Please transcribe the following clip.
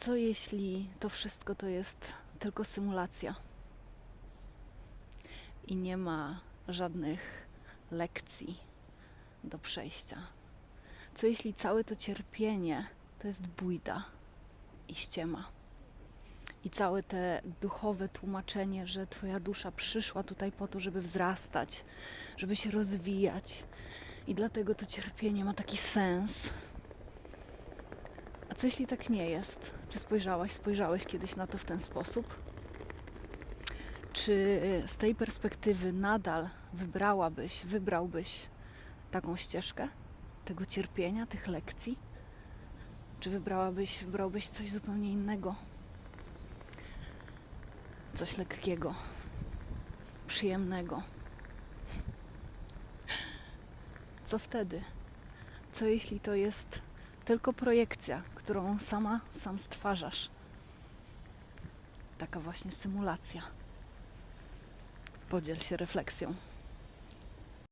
co jeśli to wszystko to jest tylko symulacja i nie ma żadnych lekcji do przejścia? Co jeśli całe to cierpienie to jest bójda i ściema? I całe te duchowe tłumaczenie, że Twoja dusza przyszła tutaj po to, żeby wzrastać, żeby się rozwijać, i dlatego to cierpienie ma taki sens. Co jeśli tak nie jest? Czy spojrzałaś, spojrzałeś kiedyś na to w ten sposób? Czy z tej perspektywy nadal wybrałabyś, wybrałbyś taką ścieżkę tego cierpienia, tych lekcji? Czy wybrałabyś, wybrałbyś coś zupełnie innego? Coś lekkiego, przyjemnego. Co wtedy? Co jeśli to jest tylko projekcja, którą sama sam stwarzasz? Taka właśnie symulacja. Podziel się refleksją.